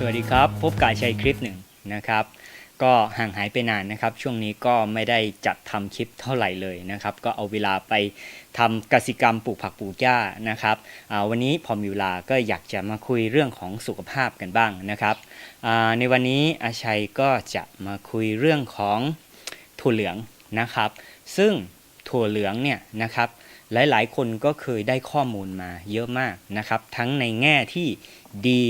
สวัสดีครับ พบกับชัยคลิปหนึ่งนะครับ ก็ห่างหายไปนานนะครับ ช่วงนี้ก็ไม่ได้จัดทำคลิปเท่าไหร่เลยนะครับ ก็เอาเวลาไปทำกสิกรรมปลูกผักปลูกหญ้านะครับวันนี้พอมีเวลาก็อยากจะมาคุยเรื่องของสุขภาพกันบ้างนะครับในวันนี้อาชัยก็จะมาคุยเรื่องของถั่วเหลืองนะครับ ซึ่งถั่วเหลืองเนี่ยนะครับ หลายๆ คนก็เคยได้ข้อมูลมาเยอะมากนะครับ ทั้งในแง่ที่ดี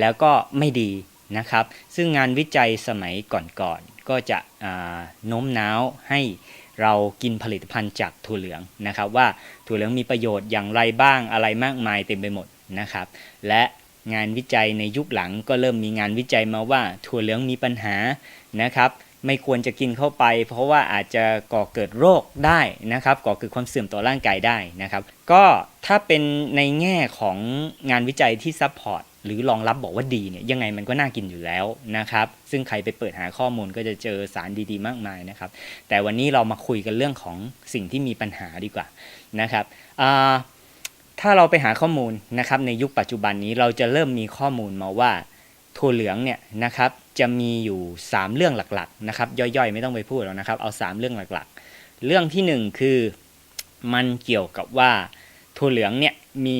แล้วก็ไม่ดีนะครับ ซึ่งงานวิจัยสมัยก่อนๆก็จะโน้มน้าวให้เรากินผลิตภัณฑ์จากถั่วเหลืองนะครับ ว่าถั่วเหลืองมีประโยชน์อย่างไรบ้างอะไรมากมายเต็มไปหมดนะครับ และงานวิจัยในยุคหลังก็เริ่มมีงานวิจัยมาว่าถั่วเหลืองมีปัญหานะครับ ไม่ควรจะกินเข้าไป เพราะว่าอาจจะก่อเกิดโรคได้นะครับก่อเกิดความเสื่อมต่อร่างกายได้นะครับ ก็ถ้าเป็นในแง่ของงานวิจัยที่ซัพพอร์ตหรือรองรับบอกว่าดีเนี่ยยังไงมันก็น่ากินอยู่แล้วนะครับ ซึ่งใครไปเปิดหาข้อมูลก็จะเจอสารดีๆ มากมายนะครับ แต่วันนี้เรามาคุยกันเรื่องของสิ่งที่มีปัญหาดีกว่านะครับถ้าเราไปหาข้อมูลนะครับในยุคปัจจุบันนี้เราจะเริ่มมีข้อมูลมาว่าถั่วเหลืองเนี่ยนะครับ จะมีอยู่ 3 เรื่องหลักๆนะครับย่อยๆ ไม่ต้องไปพูดหรอกนะครับ เอา 3 เรื่องหลักๆ เรื่องที่ 1 คือมันเกี่ยวกับว่าถั่วเหลืองเนี่ยมี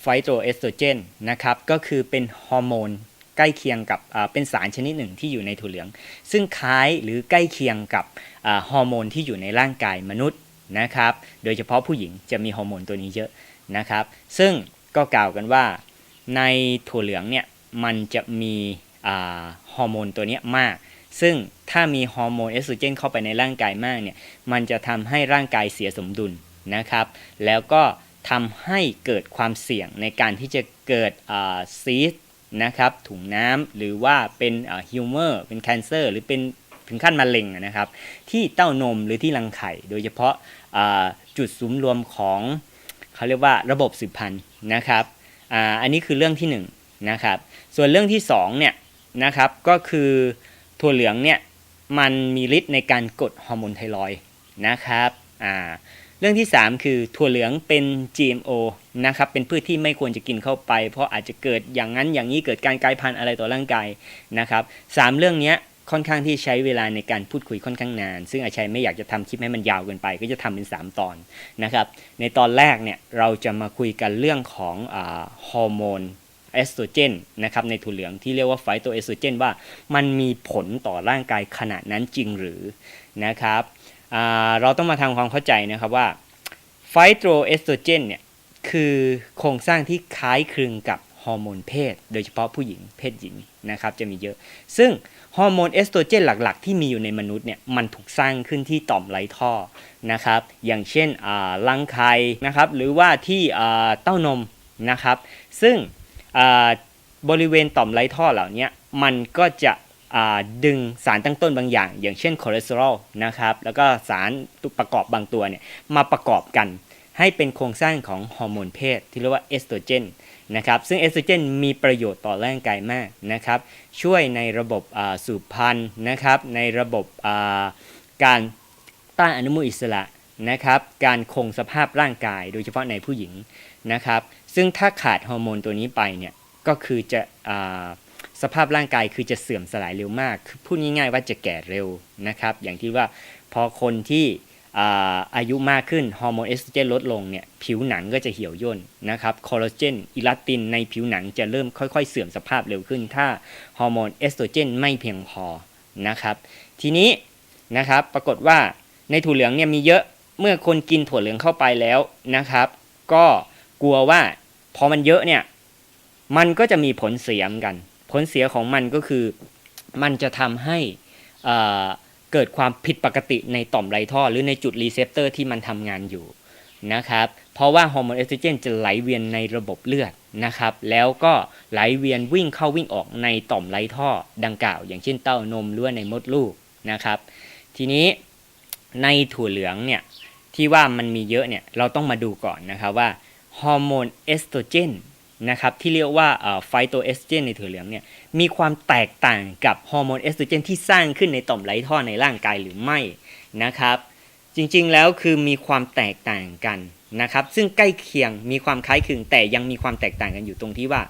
ไฟโตรเอสโตรเจนนะครับก็คือเป็นฮอร์โมนใกล้เคียงกับเป็นสารชนิดหนึ่งที่อยู่ในถั่วเหลือง ซึ่งคล้ายหรือใกล้เคียงกับฮอร์โมนที่อยู่ในร่างกายมนุษย์นะครับ โดยเฉพาะผู้หญิงจะมีฮอร์โมนตัวนี้เยอะนะครับ ซึ่งก็กล่าวกันว่าในถั่วเหลืองเนี่ยมันจะมี ฮอร์โมนตัวนี้มาก ซึ่งถ้ามีฮอร์โมนเอสโตรเจนเข้าไปในร่างกายมากเนี่ยมันจะทำให้ร่างกายเสียสมดุลนะครับ แล้วก็ทำให้เกิดความเสี่ยงในการที่จะเกิดซีสนะครับถุงน้ำหรือว่าเป็นฮิวเมอร์เป็นแคนเซอร์หรือเป็นถึงขั้นมะเร็งนะครับ ที่เต้านมหรือที่รังไข่ โดยเฉพาะจุดสุมรวมของเขาเรียกว่าระบบสืบพันธุ์นะครับออันนี้คือเรื่องที่หนึ่งนะครับส่วนเรื่องที่2เนี่ย นะครับ ก็คือถั่วเหลืองเนี่ยมันมีฤทธิ์ในการกดฮอร์โมนไทรอยนะครับอ่าเรื่องที่ 3 คือถั่วเหลืองเป็น GMO นะครับเป็นพืชที่ไม่ควรจะกินเข้าไป เพราะอาจจะเกิดอย่างนั้นอย่างนี้เกิดการกลายพันธุ์อะไรต่อร่างกายนะครับสามเรื่องนี้ค่อนข้างที่ใช้เวลาในการพูดคุยค่อนข้างนาน ซึ่งอาชัยไม่อยากจะทำคลิปให้มันยาวเกินไป ก็จะทำเป็น 3 ตอนนะครับในตอนแรกเนี่ยเราจะมาคุยกันเรื่องของอฮอร์โมน เอสโตรเจนนะครับในถั่วเหลืองที่เรียกว่าไฟโตเอสโตรเจนว่ามันมีผลต่อร่างกายขนาดนั้นจริงหรือนะครับเราต้องมาทำความเข้าใจนะครับว่าไฟโตเอสโตรเจนเนี่ยคือโครงสร้างที่คล้ายคลึงกับฮอร์โมนเพศ โดยเฉพาะผู้หญิงเพศหญิงนะครับจะมีเยอะ ซึ่งฮอร์โมนเอสโตรเจนหลักๆ ที่มีอยู่ในมนุษย์เนี่ยมันถูกสร้างขึ้นที่ต่อมไรท่อนะครับอย่างเช่นรังไข่นะครับหรือว่าที่เต้านมนะครับ ซึ่ง บริเวณต่อมไรท่อเหล่านี้มันก็จะดึงสารตั้งต้นบางอย่าง อย่างเช่นคอเลสเตอรอลนะครับแล้วก็สารประกอบบางตัวเนี่ยมาประกอบกันให้เป็นโครงสร้างของฮอร์โมนเพศ ที่เรียกว่าเอสโตรเจนนะครับซึ่งเอสโตรเจนมีประโยชน์ต่อร่างกายมากนะครับช่วยในระบบสูบพันธุ์นะครับในระบบการต้านอนุมูลอิสระนะครับการคงสภาพร่างกายโดยเฉพาะในผู้หญิงนะครับ ซึ่งถ้าขาดฮอร์โมนตัวนี้ไปเนี่ยก็คือจะอสภาพร่างกายคือจะเสื่อมสลายเร็วมากคือพูดง่ายๆว่าจะแก่เร็วนะครับ อย่างที่ว่าพอคนที่อายุมากขึ้นฮอร์โมนเอสโตรเจนลดลงเนี่ยผิวหนังก็จะเหี่ยวย่นนะครับคอลลาเจนอิลาตินในผิวหนังจะเริ่มค่อยๆ เสื่อมสภาพเร็วขึ้น ถ้าฮอร์โมนเอสโตรเจนไม่เพียงพอนะครับ ทีนี้นะครับปรากฏว่าในถั่วเหลืองเนี่ยมีเยอะเมื่อคนกินถั่วเหลืองเข้าไปแล้วนะครับ ก็ กลัวว่าพอมันเยอะเนี่ย มันก็จะมีผลเสียมกัน ผลเสียของมันก็คือ มันจะทำให้เกิดความผิดปกติในต่อมไรท่อ หรือในจุดรีเซพเตอร์ที่มันทำงานอยู่นะครับ เพราะว่าฮอร์โมนเอสโตรเจนจะไหลเวียนในระบบเลือดนะครับ แล้วก็ไหลเวียนวิ่งเข้าวิ่งออกในต่อมไรท่อดังกล่าว อย่างเช่นเต้านมหรือในมดลูกนะครับ ทีนี้ในถั่วเหลืองเนี่ยที่ว่ามันมีเยอะเนี่ยเราต้องมาดูก่อนนะครับว่า ฮอร์โมนเอสโตรเจนนะครับที่เรียกว่าไฟโตเอสโตรเจนในถั่วเหลืองเนี่ยมีความแตกต่างกับฮอร์โมนเอสโตรเจนที่สร้างขึ้นในต่อมไรท่อในร่างกายหรือไม่นะครับ จริงๆแล้วคือมีความแตกต่างกันนะครับ ซึ่งใกล้เคียงมีความคล้ายคลึงแต่ยังมีความแตกต่างกันอยู่ตรงที่ว่า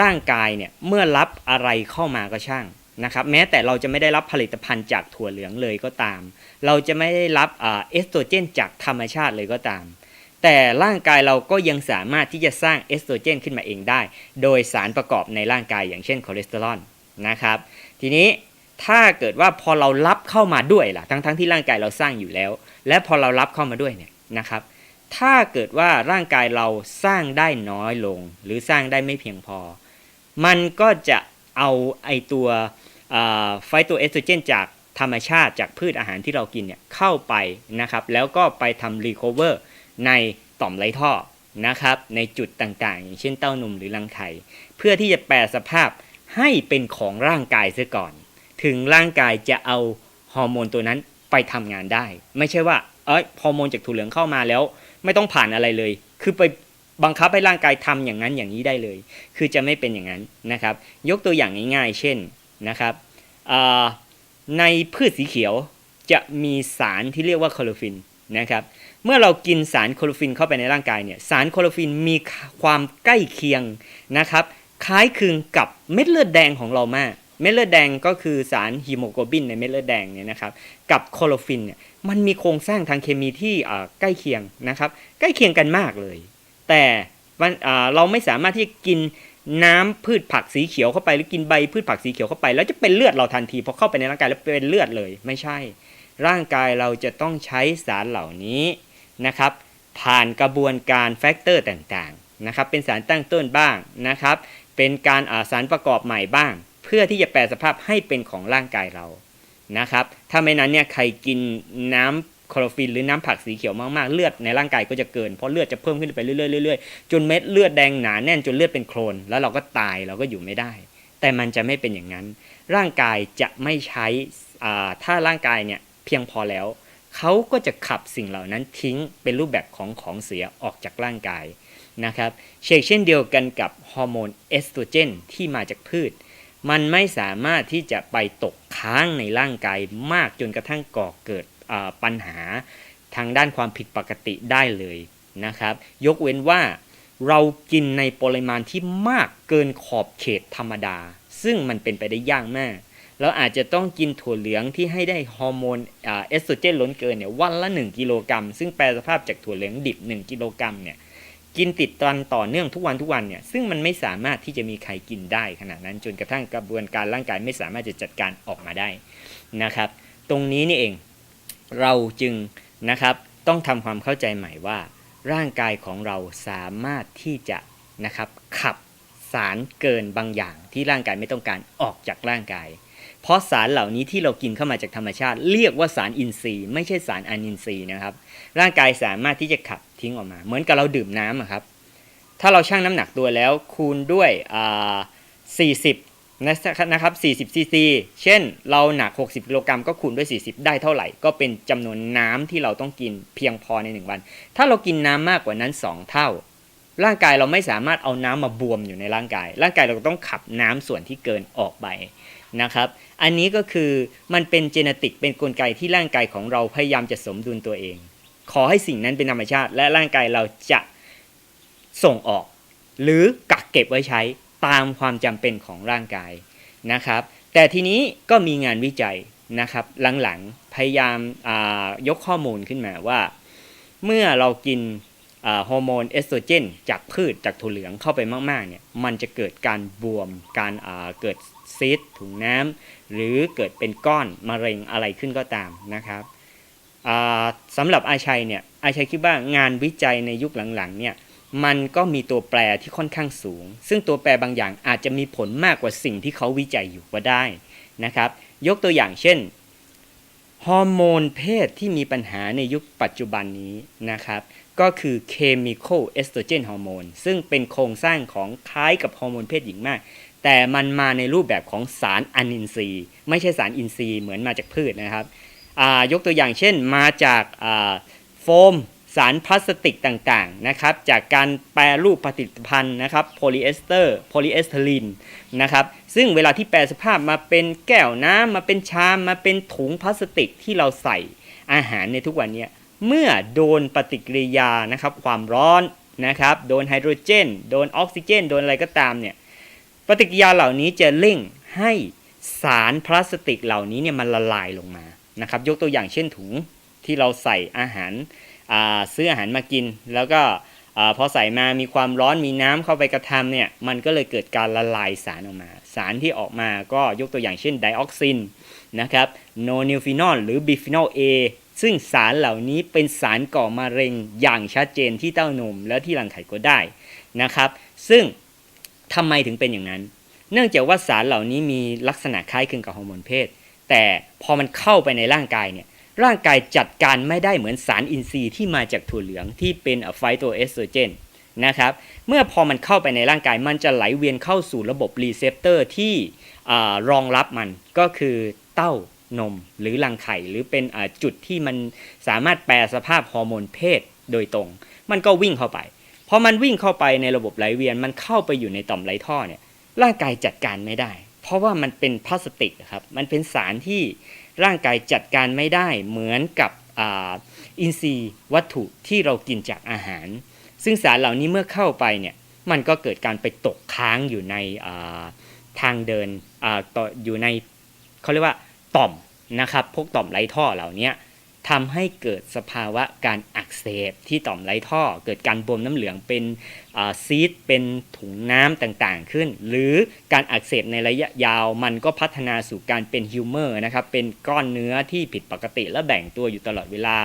ร่างกายเนี่ยเมื่อรับอะไรเข้ามาก็ช่างนะครับ แม้แต่เราจะไม่ได้รับผลิตภัณฑ์จากถั่วเหลืองเลยก็ตาม เราจะไม่ได้รับเอสโตรเจนจากธรรมชาติเลยก็ตาม แต่ร่างกายเราก็ยังสามารถที่จะสร้างเอสโตรเจนขึ้นมาเองได้ โดยสารประกอบในร่างกายอย่างเช่นคอเลสเตอรอลนะครับ ทีนี้ถ้าเกิดว่าพอเรารับเข้ามาด้วยล่ะทั้งๆทที่ร่างกายเราสร้างอยู่แล้ว และพอเรารับเข้ามาด้วยเนี่ยนะครับ ถ้าเกิดว่าร่างกายเราสร้างได้น้อยลง หรือสร้างได้ไม่เพียงพอ มันก็จะเอาไอตัวไฟตัวเอสโตรเจนจากธรรมชาติจากพืชอาหารที่เรากินเนี่ยเข้าไปนะครับ แล้วก็ไปทำรีคอเวอร์ ในต่อมไรท่อนะครับในจุดต่างๆ อย่างเช่นเต้านมหรือรังไข่เพื่อที่จะแปลสภาพให้เป็นของร่างกายซะก่อน ถึงร่างกายจะเอาฮอร์โมนตัวนั้นไปทำงานได้ ไม่ใช่ว่าเอ้ยฮอร์โมนจากถั่วเหลืองเข้ามาแล้ว ไม่ต้องผ่านอะไรเลย คือไปบังคับให้ร่างกายทำอย่างนั้นอย่างนี้ได้เลย คือจะไม่เป็นอย่างนั้นนะครับ ยกตัวอย่างง่ายๆ เช่นนะครับในพืชสีเขียวจะมีสารที่เรียกว่าคลอโรฟินนะครับ เมื่อเรากินสารคลอโรฟินเข้าไปในร่างกายเนี่ยสารคลอโรฟินมีความใกล้เคียงนะครับ คล้ายคลึงกับเม็ดเลือดแดงของเรามาก เม็ดเลือดแดงก็คือสารฮีโมโกลบินในเม็ดเลือดแดงเนี่ยนะครับกับคลอโรฟินเนี่ยมันมีโครงสร้างทางเคมีที่ใกล้เคียงนะครับ ใกล้เคียงกันมากเลย แต่เราไม่สามารถที่จะกินน้ำพืชผักสีเขียวเข้าไปหรือกินใบพืชผักสีเขียวเข้าไป แล้วจะเป็นเลือดเราทันทีพอเข้าไปในร่างกายแล้วเป็นเลือดเลยไม่ใช่ ร่างกายเราจะต้องใช้สารเหล่านี้ นะครับ ผ่านกระบวนการแฟกเตอร์ต่างๆนะครับ เป็นสารตั้งต้นบ้างนะครับ เป็นการาสารประกอบใหม่บ้าง เพื่อที่จะแปลสภาพให้เป็นของร่างกายเรานะครับ ถ้าไม่นั้นเนี่ยใครกินน้ำคลอโรฟิลหรือน้ำผักสีเขียวมากๆ เลือดในร่างกายก็จะเกิน เพราะเลือดจะเพิ่มขึ้นไปเรื่อยๆเรื่อยๆจนเม็ดเลือดแดงหนาแน่นจนเลือดเป็นโคลนแล้วเราก็ตายเราก็อยู่ไม่ได้ แต่มันจะไม่เป็นอย่างนั้น ร่างกายจะไม่ใช้ถ้าร่างกายเนี่ยเพียงพอแล้ว เขาก็จะขับสิ่งเหล่านั้นทิ้งเป็นรูปแบบของของเสียออกจากร่างกายนะครับเช่นเช่นเดียวกันกับฮอร์โมนเอสโตรเจนที่มาจากพืช มันไม่สามารถที่จะไปตกค้างในร่างกายมากจนกระทั่งก่อเกิดปัญหาทางด้านความผิดปกติได้เลยนะครับ ยกเว้นว่าเรากินในปริมาณที่มากเกินขอบเขตธรรมดา ซึ่งมันเป็นไปได้ยากมาก เราอาจจะต้องกินถั่วเหลืองที่ให้ได้ฮอร์โมนเอสโตรเจนล้นเกินเนี่ยวันละ 1 กิโลกรัม ซึ่งแปลสภาพจากถั่วเหลืองดิบ 1 กิโลกรัมเนี่ยกินติดตันต่อเนื่องทุกวันทุกวันเนี่ยซึ่งมันไม่สามารถที่จะมีใครกินได้ขนาดนั้นจนกระทั่งกระบวนการร่างกายไม่สามารถจะจัดการออกมาได้นะครับ ตรงนี้นี่เองเราจึงนะครับต้องทำความเข้าใจใหม่ว่า ร่างกายของเราสามารถที่จะนะครับขับสารเกินบางอย่างที่ร่างกายไม่ต้องการออกจากร่างกาย เพราะสารเหล่านี้ที่เรากินเข้ามาจากธรรมชาติ เรียกว่าสารอินทรีย์ ไม่ใช่สารอนินทรีย์นะครับ ร่างกายสามารถที่จะขับทิ้งออกมา เหมือนกับเราดื่มน้ำครับ ถ้าเราชั่งน้ำหนักตัวแล้วคูณด้วยอ่า40นะครับ40ซีซีเช่น เราหนัก 60กิโลกรัมก็คูณด้วย 40 ได้เท่าไหร่ ก็เป็นจำนวนน้ำที่เราต้องกินเพียงพอใน 1 วัน ถ้าเรากินน้ำมากกว่านั้น 2 เท่าร่างกายเราไม่สามารถเอาน้ำมาบวมอยู่ในร่างกาย ร่างกายเราต้องขับน้ำส่วนที่เกินออกไป นะครับ อันนี้ก็คือมันเป็นเจเนติกเป็นนกลไกที่ร่างกายของเราพยายามจะสมดุลตัวเอง ขอให้สิ่งนั้นเป็นธรรมชาติ และร่างกายเราจะส่งออก หรือกักเก็บไว้ใช้ตามความจำเป็นของร่างกายนะครับ แต่ทีนี้ก็มีงานวิจัยนะครับ หลังๆพยายามยกข้อมูลขึ้นมาว่า เมื่อเรากิน ฮอร์โมนเอสโตรเจนจากพืชจากถั่วเหลืองเข้าไปมากๆเนี่ยมันจะเกิดการบวมการเกิดซีดถุงน้ำหรือเกิดเป็นก้อนมะเร็งอะไรขึ้นก็ตามนะครับสำหรับอาชัยเนี่ยอาชัยคิดว่างานวิจัยในยุคหลังๆเนี่ยมันก็มีตัวแปรที่ค่อนข้างสูง ซึ่งตัวแปรบางอย่างอาจจะมีผลมากกว่าสิ่งที่เขาวิจัยอยู่ก็ได้นะครับ ยกตัวอย่างเช่น ฮอร์โมนเพศที่มีปัญหาในยุคปัจจุบันนี้นะครับ ก็คือ chemical estrogen hormone ซึ่งเป็นโครงสร้างของคล้ายกับฮอร์โมนเพศหญิงมาก แต่มันมาในรูปแบบของสารอนินทรีย์ ไม่ใช่สารอินทรีย์เหมือนมาจากพืชนะครับยกตัวอย่างเช่นมาจากโฟม สารพลาสติกต่างๆนะครับจากการแปรรูปผลิตภัณฑ์นะครับโพลีเอสเตอร์โพลีเอสเทอรีนนะครับซึ่งเวลาที่แปลสภาพมาเป็นแก้วน้ำมาเป็นชามมาเป็นถุงพลาสติกที่เราใส่อาหารในทุกวันนี้เมื่อโดนปฏิกิริยานะครับความร้อนนะครับโดนไฮโดรเจน โดนออกซิเจน โดนอะไรก็ตามเนี่ยปฏิกิริยาเหล่านี้จะเร่งให้สารพลาสติกเหล่านี้เนี่ยมันละลายลงมานะครับยกตัวอย่างเช่นถุงที่เราใส่อาหาร ซื้ออาหารมากิน แล้วก็พอใส่มามีความร้อนมีน้ำเข้าไปกระทำเนี่ยมันก็เลยเกิดการละลายสารออกมา สารที่ออกมาก็ยกตัวอย่างเช่นไดออกซินนะครับโนนิวฟินอลหรือบิฟินอล A ซึ่งสารเหล่านี้เป็นสารก่อมะเร็งอย่างชัดเจนที่เต้านมและที่รังไข่ก็ได้นะครับ ซึ่งทำไมถึงเป็นอย่างนั้น เนื่องจากว่าสารเหล่านี้มีลักษณะคล้ายคลึงกับฮอร์โมนเพศ แต่พอมันเข้าไปในร่างกายเนี่ย ร่างกายจัดการไม่ได้เหมือนสารอินทรีย์ที่มาจากถั่วเหลืองที่เป็นไฟโตเอสโตรเจนนะครับเมื่อพอมันเข้าไปในร่างกายมันจะไหลเวียนเข้าสู่ระบบรีเซพเตอร์ที่รองรับมันก็คือเต้านมหรือรังไข่หรือเป็นจุดที่มันสามารถแปลสภาพฮอร์โมนเพศโดยตรง มันก็วิ่งเข้าไปพอมันวิ่งเข้าไปในระบบไหลเวียนมันเข้าไปอยู่ในต่อมไรท่อเนี่ยร่างกายจัดการไม่ได้ เพราะว่ามันเป็นพลาสติกครับมันเป็นสารที่ ร่างกายจัดการไม่ได้เหมือนกับอ,อินทรีย์วัตถุที่เรากินจากอาหาร ซึ่งสารเหล่านี้เมื่อเข้าไปเนี่ยมันก็เกิดการไปตกค้างอยู่ในาทางเดินออยู่ในเขาเรียกว่าต่อมนะครับพวกต่อมไรท่อเหล่านี้ ทำให้เกิดสภาวะการอักเสบที่ต่อมไรท่อ เกิดการบวมน้ำเหลืองเป็นซีดเป็นถุงน้ำต่างๆขึ้น หรือการอักเสบในระยะยาวมันก็พัฒนาสู่การเป็นฮิวเมอร์นะครับเป็นก้อนเนื้อที่ผิดปกติและแบ่งตัวอยู่ตลอดเวลา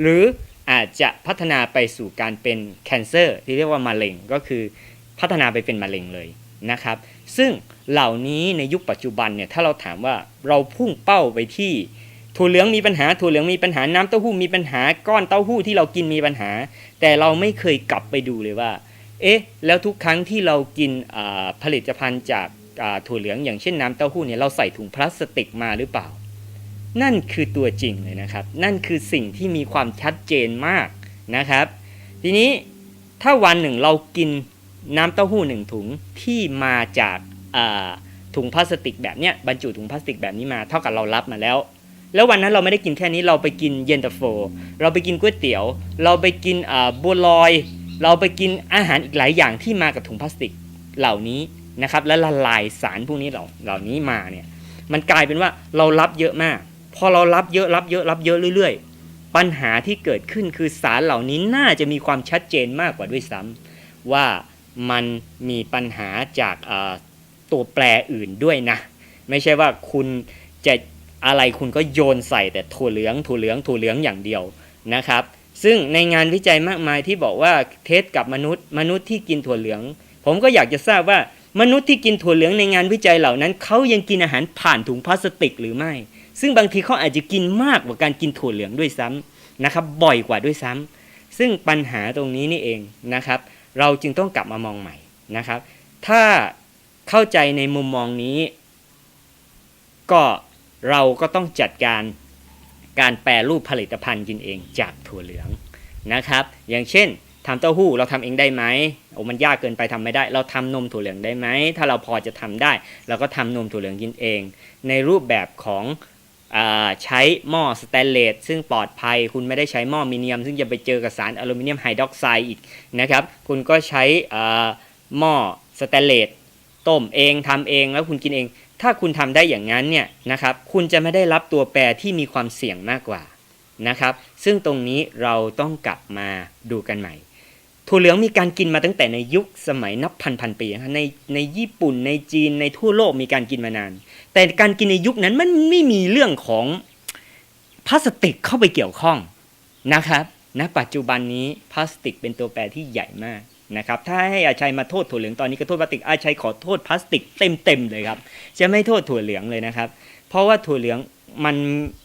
หรืออาจจะพัฒนาไปสู่การเป็นแคนเซอร์ที่เรียกว่ามะเร็งก็คือพัฒนาไปเป็นมะเร็งเลยนะครับ ซึ่งเหล่านี้ในยุคปัจจุบันเนี่ยถ้าเราถามว่าเราพุ่งเป้าไปที่ ถั่วเหลืองมีปัญหาถั่วเหลืองมีปัญหาน้ำเต้าหู้มีปัญหาก้อนเต้าหู้ที่เรากินมีปัญหา แต่เราไม่เคยกลับไปดูเลยว่า เอ๊ะ แล้วทุกครั้งที่เรากินผลิตภัณฑ์จากถั่วเหลืองอย่างเช่นน้ำเต้าหู้เนี่ยเราใส่ถุงพลาสติกมาหรือเปล่า นั่นคือตัวจริงเลยนะครับ นั่นคือสิ่งที่มีความชัดเจนมากนะครับ ทีนี้ถ้าวันหนึ่งเรากินน้ำเต้าหู้หนึ่งถุงที่มาจากถุงพลาสติกแบบเนี้ยบรรจุถุงพลาสติกแบบนี้มาเท่ากับเรารับมาแล้ว แล้ววันนั้นเราไม่ได้กินแค่นี้เราไปกินเย็นตาโฟ เราไปกินก๋วยเตี๋ยว เราไปกินบัวลอย เราไปกินอาหารอีกหลายอย่างที่มากับถุงพลาสติกเหล่านี้นะครับและละลายสารพวกนี้เหล่าเหล่านี้มาเนี่ยมันกลายเป็นว่าเรารับเยอะมาก พอเรารับเยอะรับเยอะรับเยอะเรื่อย ๆ ปัญหาที่เกิดขึ้นคือสารเหล่านี้น่าจะมีความชัดเจนมากกว่าด้วยซ้ำว่ามันมีปัญหาจากตัวแปรอื่นด้วยนะ ไม่ใช่ว่าคุณจะ อะไรคุณก็โยนใส่แต่ถั่วเหลืองถั่วเหลืองถั่วเหลืองอย่างเดียวนะครับ ซึ่งในงานวิจัยมากมายที่บอกว่าเทสกับมนุษย์ มนุษย์ที่กินถั่วเหลือง ผมก็อยากจะทราบว่ามนุษย์ที่กินถั่วเหลืองในงานวิจัยเหล่านั้นเขายังกินอาหารผ่านถุงพลาสติกหรือไม่ ซึ่งบางทีเขาอาจจะกินมากกว่าการกินถั่วเหลืองด้วยซ้ำนะครับ บ่อยกว่าด้วยซ้ำซึ่งปัญหาตรงนี้นี่เองนะครับ เราจึงต้องกลับมามองใหม่นะครับ ถ้าเข้าใจในมุมมองนี้ ก็ เราก็ต้องจัดการการแปรรูปผลิตภัณฑ์กินเองจากถั่วเหลืองนะครับ อย่างเช่นทำเต้าหู้เราทำเองได้ไหมโอ้มันยากเกินไปทำไม่ได้ เราทำนมถั่วเหลืองได้ไหม ถ้าเราพอจะทำได้ เราก็ทำนมถั่วเหลืองกินเอง ในรูปแบบของอใช้หม้อสแตนเลสซึ่งปลอดภัย คุณไม่ได้ใช้หม้อมิเนียม ซึ่งจะไปเจอกับสารอลูมิเนียมไฮดรอกไซด์อีกนะครับ คุณก็ใช้หม้อสแตนเลสต้มเองทำเองแล้วคุณกินเอง ถ้าคุณทำได้อย่างนั้นเนี่ยนะครับคุณจะไม่ได้รับตัวแปรที่มีความเสี่ยงมากกว่านะครับซึ่งตรงนี้เราต้องกลับมาดูกันใหม่ถั่วเหลืองมีการกินมาตั้งแต่ในยุคสมัยนับพันพันปีในในญี่ปุ่นในจีนในทั่วโลกมีการกินมานาน แต่การกินในยุคนั้นมันไม่มีเรื่องของพลาสติกเข้าไปเกี่ยวข้องนะครับณปัจจุบันนี้พลาสติกเป็นตัวแปรที่ใหญ่มาก นะครับถ้าให้อาชัยมาโทษถั่วเหลืองตอนนี้ก็โทษพลาสติกอาชัยขอโทษพลาสติกเต็มๆเลยครับจะไม่โทษถั่วเหลืองเลยนะครับ เพราะว่าถั่วเหลืองมัน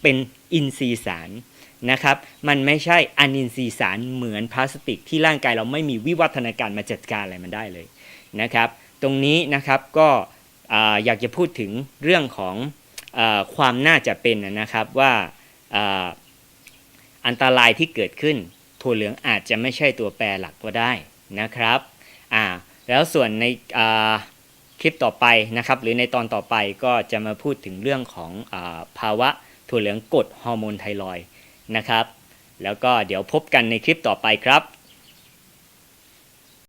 เป็นอินทรีย์สารนะครับ มันไม่ใช่อนินทรีย์สารเหมือนพลาสติก ที่ร่างกายเราไม่มีวิวัฒนาการมาจัดการอะไรมันได้เลยนะครับ ตรงนี้นะครับก็อ่าอยากจะพูดถึงเรื่องของอความน่าจะเป็นนะครับว่าอ่าอันตรายที่เกิดขึ้นถั่วเหลืองอาจจะไม่ใช่ตัวแปรหลักก็ได้ นะครับอ่าแล้วส่วนในอ่าคลิปต่อไปนะครับ หรือในตอนต่อไปก็จะมาพูดถึงเรื่องของอาภาวะถั่วเหลืองกดฮอร์โมนไทรอยนะครับ แล้วก็เดี๋ยวพบกันในคลิปต่อไปครับ